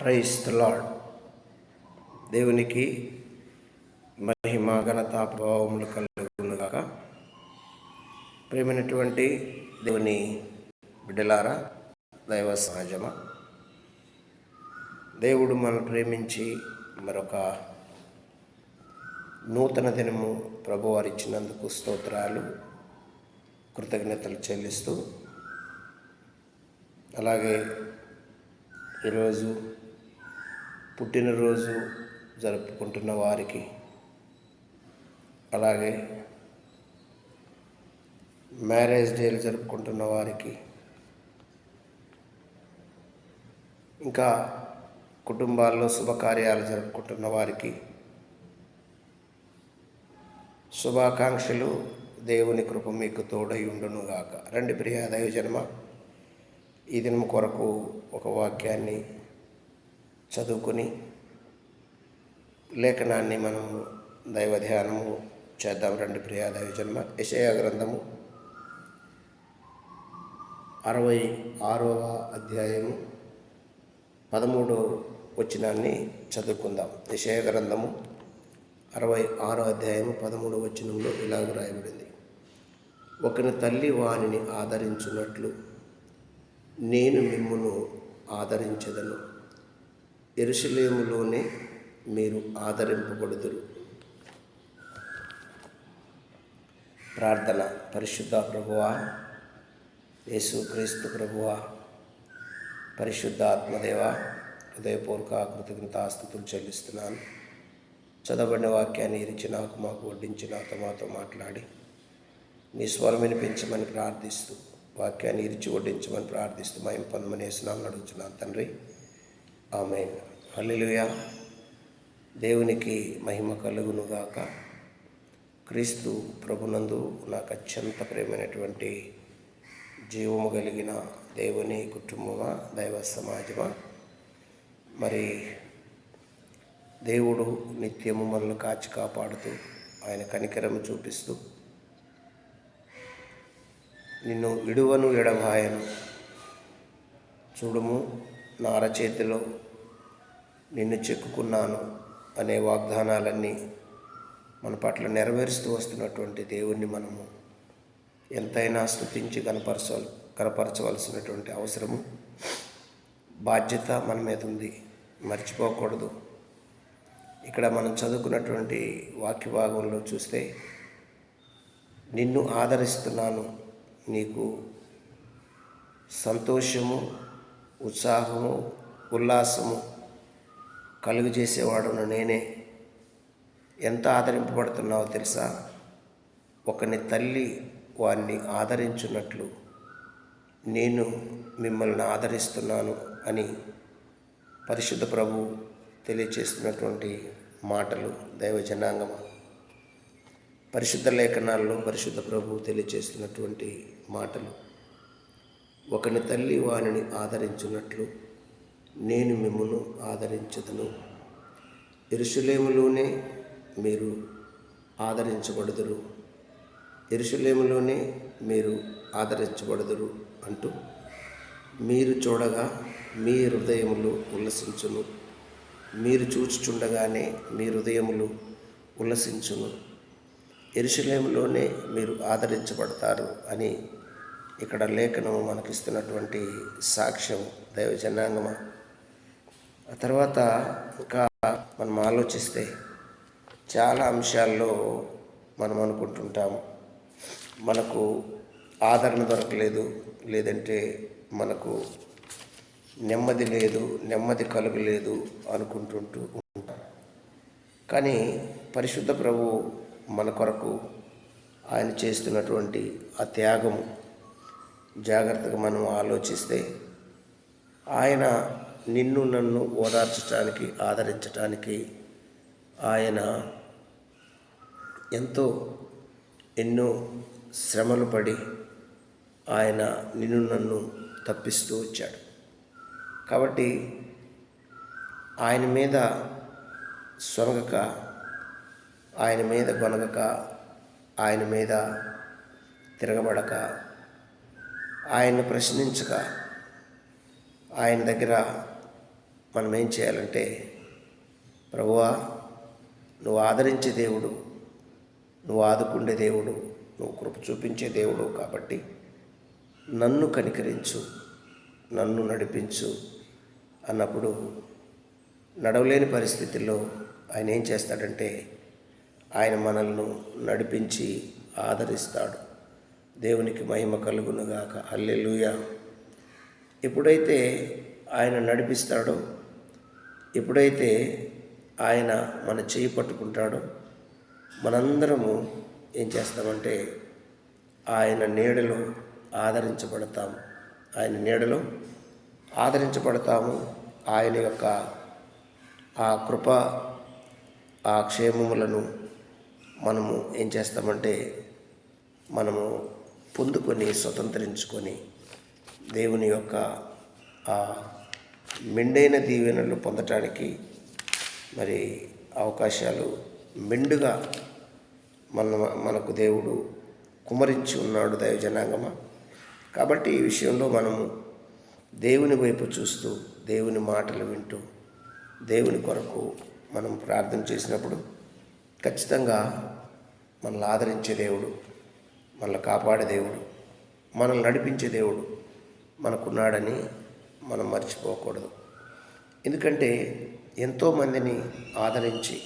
Price lord దేవునికి మహిమ ఘనత ప్రభావములు కలుగునుగాక. ప్రేమైనటువంటి దేవుని బిడ్డలారా దైవ సహజమా? దేవుడు మనల్ని ప్రేమించి మరొక నూతన దినము ప్రభువారు ఇచ్చినందుకు స్తోత్రాలు కృతజ్ఞతలు చెల్లిస్తూ అలాగే ఈరోజు పుట్టినరోజు జరుపుకుంటున్న వారికి అలాగే మ్యారేజ్ డేలు జరుపుకుంటున్న వారికి ఇంకా కుటుంబాల్లో శుభకార్యాలు జరుపుకుంటున్న వారికి శుభాకాంక్షలు. దేవుని కృప మీకు తోడై ఉండునుగాక. రండి ప్రియ దైవ జన్మ ఈ దినం కొరకు ఒక వాక్యాన్ని చదువుకొని లేఖనాన్ని మనము దైవ ధ్యానము చేద్దాం రండి ప్రియాదైవ జన్మ. యశయ గ్రంథము అరవై ఆరవ అధ్యాయము పదమూడో వచనాన్ని చదువుకుందాం. యశయ గ్రంథము అరవై ఆరో అధ్యాయము పదమూడు వచనంలో ఇలాగ రాయబడింది. ఒకని తల్లి వానిని ఆదరించినట్లు నేను మిమ్మును ఆదరించదను. ఎరుసలేములోనే మీరు ఆదరింపబడుదురు. ప్రార్థన పరిశుద్ధ ప్రభువా యేసు క్రీస్తు ప్రభువా పరిశుద్ధ ఆత్మదేవ హృదయపూర్వక కృతజ్ఞతాస్థుతులు చెల్లిస్తున్నాను. చదవబడిన వాక్యాన్ని ఇరిచి నాకు మాకు వడ్డించి నాతో మాతో మాట్లాడి నీ స్వరం వినిపించమని ప్రార్థిస్తూ వాక్యాన్ని ఇరిచి వడ్డించమని ప్రార్థిస్తూ మేము పొందమని వేసినామని అడుగుతున్నాను తండ్రి. ఆమె హల్లిలుయా. దేవునికి మహిమ కలుగునుగాక. క్రీస్తు ప్రభునందు నాకు అత్యంత ప్రేమైనటువంటి జీవము కలిగిన దేవుని కుటుంబమా దైవ సమాజమా? మరి దేవుడు నిత్యము మనల్ని కాచి కాపాడుతూ ఆయన కనికరము చూపిస్తూ నిన్ను విడువను ఎడబాయను చూడుము. నా అరచేతిలో నిన్ను చెక్కుకున్నాను అనే వాగ్దానాలన్నీ మన పట్ల నెరవేరుస్తూ వస్తున్నటువంటి దేవుణ్ణి మనము ఎంతైనా స్థుతించి కనపరచ కనపరచవలసినటువంటి అవసరము. బాధ్యత మన మీద ఉంది. మర్చిపోకూడదు. ఇక్కడ మనం చదువుకున్నటువంటి వాక్య భాగంలో చూస్తే నిన్ను ఆదరిస్తున్నాను. నీకు సంతోషము ఉత్సాహము ఉల్లాసము కలుగు చేసేవాడును నేనే. ఎంత ఆదరింపబడుతున్నావో తెలుసా? ఒకని తల్లి వారిని ఆదరించున్నట్లు నేను మిమ్మల్ని ఆదరిస్తున్నాను అని పరిశుద్ధ ప్రభు తెలియచేస్తున్నటువంటి మాటలు దైవ జనాంగమ పరిశుద్ధ లేఖనాల్లో పరిశుద్ధ ప్రభు తెలియచేస్తున్నటువంటి మాటలు. ఒకని తల్లి వానిని ఆదరించున్నట్లు నేను మిమ్మల్ని ఆదరించదును. ఇరుషులేములోనే మీరు ఆదరించబడుదురు. ఇరుషులేములోనే మీరు ఆదరించబడుదురు అంటూ మీరు చూడగా మీ హృదయములు ఉల్లసించును. మీరు చూచుచుండగానే మీ హృదయములు ఉల్లసించును. ఎరుసలేములోనే మీరు ఆదరించబడతారు అని ఇక్కడ లేఖనము మనకిస్తున్నటువంటి సాక్ష్యం దైవజనాంగమ? ఆ తర్వాత ఇంకా మనం ఆలోచిస్తే చాలా అంశాల్లో మనం అనుకుంటుంటాము మనకు ఆదరణ దొరకలేదు లేదంటే మనకు నెమ్మది లేదు నెమ్మది కలుగలేదు అనుకుంటుంటూ ఉంటాం. కానీ పరిశుద్ధ ప్రభు మన కొరకు ఆయన చేస్తున్నటువంటి ఆ త్యాగము జాగ్రత్తగా మనం ఆలోచిస్తే ఆయన నిన్ను నన్ను ఓదార్చడానికి ఆదరించటానికి ఆయన ఎంతో ఎన్నో శ్రమలు పడి ఆయన నిన్ను నన్ను తప్పిస్తూ వచ్చాడు. కాబట్టి ఆయన మీద సొనగక ఆయన మీద గొనగక ఆయన మీద తిరగబడక ఆయన్ని ప్రశ్నించక ఆయన దగ్గర మనం ఏం చేయాలంటే ప్రభువా నువ్వు ఆదరించే దేవుడు నువ్వు ఆదుకుండే దేవుడు నువ్వు కృప చూపించే దేవుడు కాబట్టి నన్ను కనికరించు నన్ను నడిపించు అన్నప్పుడు నడవలేని పరిస్థితుల్లో ఆయన ఏం చేస్తాడంటే ఆయన మనల్ని నడిపించి ఆదరిస్తాడు. దేవునికి మహిమ కలుగునుగాక. అల్లెలుయ ఎప్పుడైతే ఆయన నడిపిస్తాడో ఎప్పుడైతే ఆయన మన చేయి పట్టుకుంటాడో మనందరము ఏం చేస్తామంటే ఆయన నీడలో ఆదరించబడతాము ఆయన నీడలో ఆదరించబడతాము. ఆయన యొక్క ఆ కృప ఆ క్షేమములను మనము ఏం చేస్తామంటే మనము పొందుకొని స్వతంత్రించుకొని దేవుని యొక్క ఆ మెండైన దీవెనలు పొందటానికి మరి అవకాశాలు మెండుగా మన మనకు దేవుడు కుమరించి ఉన్నాడు దైవజనాంగమ కాబట్టి ఈ విషయంలో మనము దేవుని వైపు చూస్తూ దేవుని మాటలు వింటూ దేవుని కొరకు మనం ప్రార్థన చేసినప్పుడు ఖచ్చితంగా మనల్ని ఆదరించే దేవుడు మనల్ని కాపాడే దేవుడు మనల్ని నడిపించే దేవుడు మనకున్నాడని మనం మర్చిపోకూడదు. ఎందుకంటే ఎంతోమందిని ఆదరించి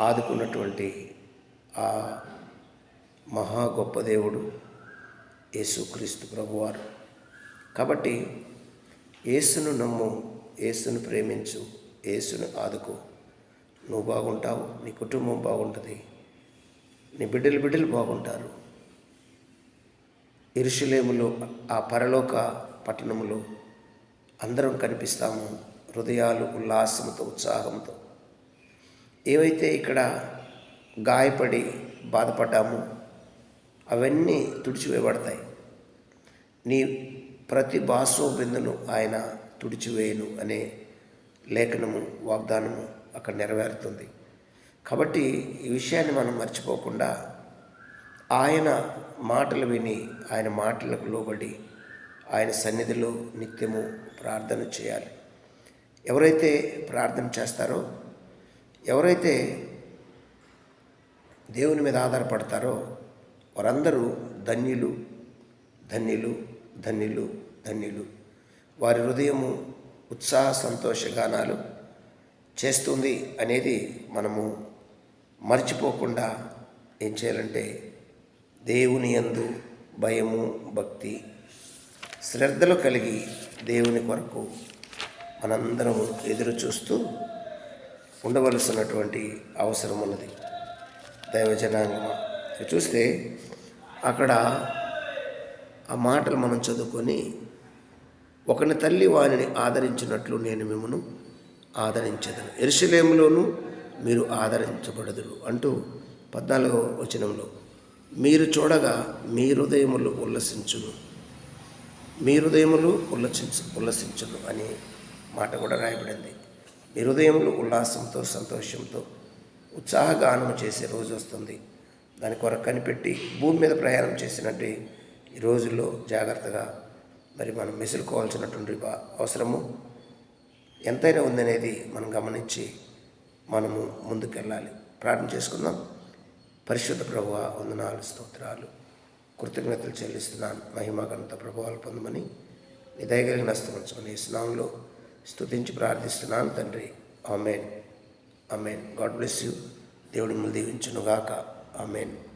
ఆదుకున్నటువంటి ఆ మహా గొప్ప దేవుడు యేసుక్రీస్తు ప్రభువారు. కాబట్టి యేసును నమ్ము యేసును ప్రేమించు యేసును ఆదుకో. నువ్వు బాగుంటావు నీ కుటుంబం బాగుంటుంది నీ బిడ్డలు బిడ్డలు బాగుంటారు. ఇరుషులేములో ఆ పరలోక పట్టణంలో అందరం కనిపిస్తాము హృదయాలు ఉల్లాసంతో ఉత్సాహంతో ఏవైతే ఇక్కడ గాయపడి బాధపడ్డామో అవన్నీ తుడిచివేయబడతాయి. నీ ప్రతి బాసోబిందును ఆయన తుడిచివేయను అనే లేఖనము వాగ్దానము అక్కడ నెరవేరుతుంది. కాబట్టి ఈ విషయాన్ని మనం మర్చిపోకుండా ఆయన మాటలు విని ఆయన మాటలకు లోబడి ఆయన సన్నిధిలో నిత్యము ప్రార్థన చేయాలి. ఎవరైతే ప్రార్థన చేస్తారో ఎవరైతే దేవుని మీద ఆధారపడతారో వారందరూ ధన్యులు ధన్యులు ధన్యులు ధన్యులు. వారి హృదయము ఉత్సాహ సంతోష గానాలు చేస్తుంది అనేది మనము మర్చిపోకుండా ఏం చేయాలంటే దేవుని యందు భయము భక్తి శ్రద్ధలు కలిగి దేవుని కొరకు మనందరం ఎదురు చూస్తూ ఉండవలసినటువంటి అవసరం ఉన్నది. దైవజనాంగం చూస్తే అక్కడ ఆ మాటలు మనం చదువుకొని ఒకని తల్లి వారిని ఆదరించినట్లు నేను మిమ్మను ఆదరించదను. ఎరుసలేములోను మీరు ఆదరించబడదురు అంటూ పద్నాలుగవ వచనంలో మీరు చూడగా మీ హృదయములు ఉల్లసించును. మీ హృదయములు ఉల్లసించు ఉల్లసించును అనే మాట కూడా రాయబడింది. మీ హృదయములు ఉల్లాసంతో సంతోషంతో ఉత్సాహగానం చేసే రోజు వస్తుంది. దాని కొరకు కనిపెట్టి భూమి మీద ప్రయాణం చేసినట్టు ఈ రోజుల్లో జాగ్రత్తగా మరి మనం మెసులుకోవాల్సినటువంటి అవసరము ఎంతైనా ఉందనేది మనం గమనించి మనము ముందుకెళ్ళాలి. ప్రార్థన చేసుకుందాం. పరిశుద్ధ ప్రభువ వందనాలు స్తోత్రాలు. కృతజ్ఞతలు చెల్లిస్తున్నాను. మహిమాగణత ప్రభావాలు పొందమని నీ దయగలిగిన ఈ స్నామంలో స్తుతించి ప్రార్థిస్తున్నాను తండ్రి. Amen. Amen. God bless you. దేవుడి మిమ్మల్ని దీవించునుగాక. ఆమెన్.